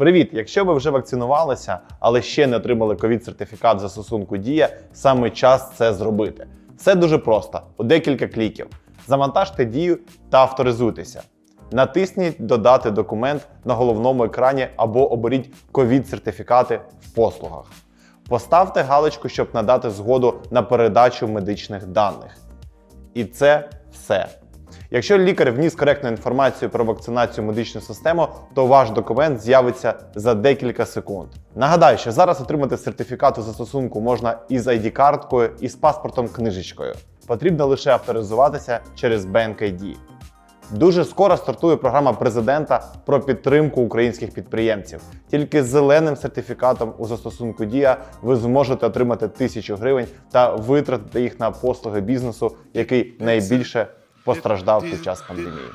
Привіт! Якщо ви вже вакцинувалися, але ще не отримали ковід-сертифікат за стосунку Дія, саме час це зробити. Все дуже просто: у декілька кліків. Завантажте дію та авторизуйтеся. Натисніть Додати документ на головному екрані або оберіть ковід-сертифікати в послугах. Поставте галочку, щоб надати згоду на передачу медичних даних. І це все. Якщо лікар вніс коректну інформацію про вакцинацію в медичну систему, то ваш документ з'явиться за декілька секунд. Нагадаю, що зараз отримати сертифікат у застосунку можна із ID-карткою і з паспортом книжечкою. Потрібно лише авторизуватися через BankID. Дуже скоро стартує програма президента про підтримку українських підприємців. Тільки з зеленим сертифікатом у застосунку Дія ви зможете отримати тисячу гривень та витратити їх на послуги бізнесу, який найбільше постраждав під час пандемії.